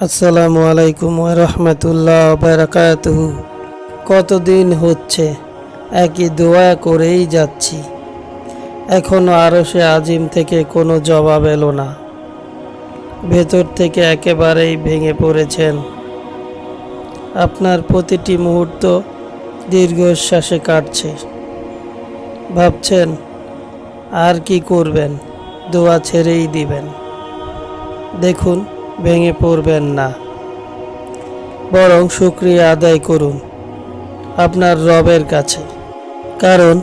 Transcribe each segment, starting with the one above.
আসসালামু আলাইকুম রহমতুল্লাহ বারাকাতুহু। কতদিন হচ্ছে? একই দোয়া করেই যাচ্ছি। এখনও আরও সে আজিম থেকে কোনো জবাব এলো না। ভেতর থেকে একেবারেই ভেঙে পড়েছেন। আপনার প্রতিটি মুহূর্ত দীর্ঘশ্বাসে কাটছে। ভাবছেন, আর কি করবেন? দোয়া ছেড়েই দিবেন। দেখুন ভেঙে পড়বেন না। বরং শুক্রিয়া আদায় করুন আপনার রবের কাছে। কারণ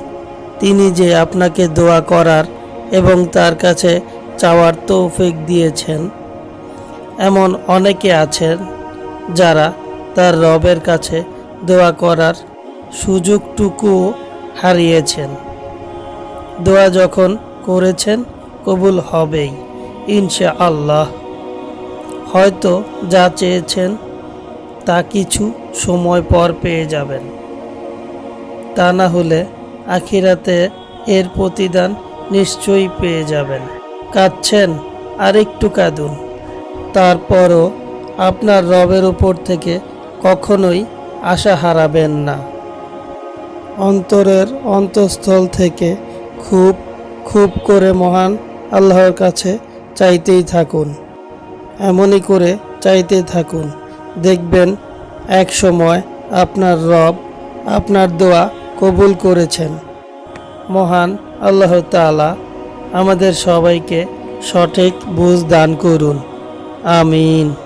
তিনি যে আপনাকে দোয়া করার এবং তার কাছে চাওয়ার তৌফিক দিয়েছেন, এমন অনেকে আছেন যারা তার রবের কাছে দোয়া করার সুযোগটুকুও হারিয়েছেন। দোয়া যখন করেছেন, কবুল হবেই ইনশা আল্লাহ হয়তো যা চেয়েছেন, তা কিছু সময় পর পেয়ে যাবেন। তা না হলে আখিরাতে এর প্রতিদান নিশ্চয়ই পেয়ে যাবেন। কাঁদছেন আর একটু কাঁদুন। তারপরও আপনার রবের উপর থেকে কখনোই আশা হারাবেন না। অন্তরের অন্তঃস্থল থেকে খুব খুব করে মহান আল্লাহর কাছে চাইতেই থাকুন। এমনই করে চাইতে থাকুন। দেখবেন, এক সময় আপনার রব আপনার দোয়া কবুল করেছেন। মহান আল্লাহ তালা আমাদের সবাইকে সঠিক বুঝ দান করুন। আমিন।